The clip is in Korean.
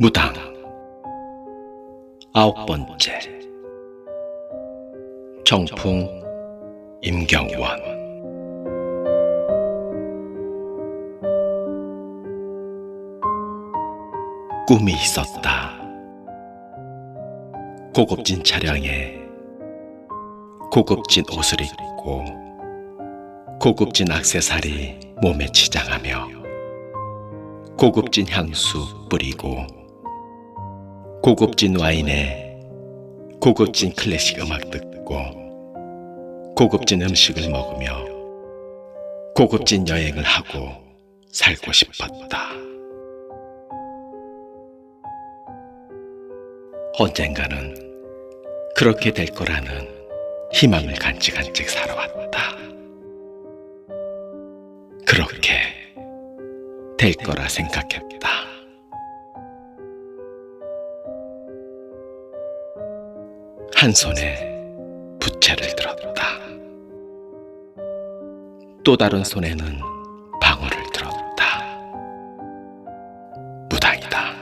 무당. 아홉 번째. 정풍 임경원 꿈이 있었다. 고급진 차량에 고급진 옷을 입고 고급진 악세사리 몸에 치장하며 고급진 향수 뿌리고 고급진 와인에 고급진 클래식 음악 듣고 고급진 음식을 먹으며 고급진 여행을 하고 살고 싶었다. 언젠가는 그렇게 될 거라는 희망을 간직간직 살아왔다. 그렇게 될 거라 생각했다. 한 손에 부채를 들었다. 또 다른 손에는 방울을 들었다. 무당이다.